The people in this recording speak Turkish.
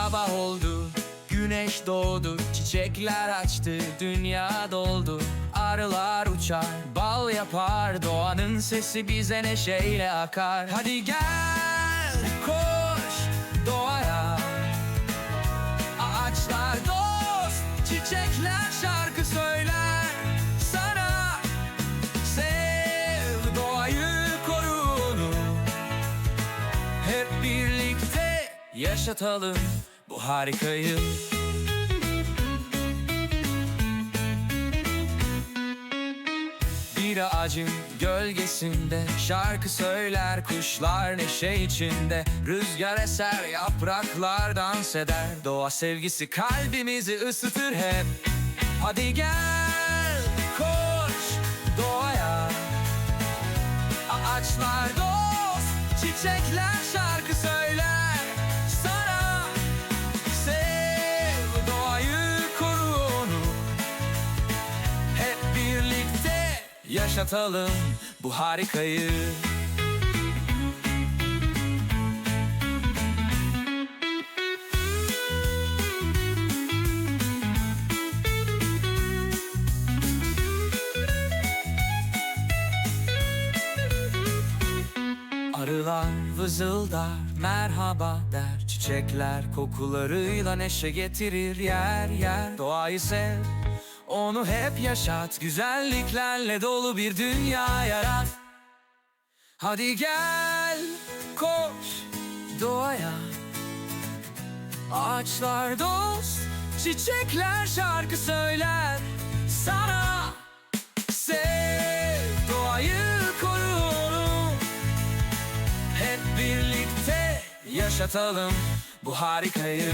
sabah oldu. Güneş doğdu, çiçekler açtı, dünya doldu. Arılar uçar, bal yapar, doğanın sesi bize neşeyle akar. Hadi gel, koş doğaya. Ağaçlar dost, çiçekler şarkı söyler sana. Sev doğayı koru onu Hep birlikte yaşatalım bu harikayı Bir ağacın gölgesinde şarkı söyler kuşlar neşe içinde. Rüzgar eser yapraklar dans eder. Doğa sevgisi kalbimizi ısıtır hep. Hadi gel koş doğaya. Ağaçlar dost, çiçekler şarkı söyler yaşatalım bu harikayı. Arılar vızıldar merhaba der. Çiçekler kokularıyla neşe getirir yer yer. Doğayı sev onu hep yaşat Güzelliklerle dolu bir dünya yarat. Hadi gel koş doğaya. Ağaçlar dost Çiçekler şarkı söyler. Sana Sev doğayı koru onu hep birlikte yaşatalım bu harikayı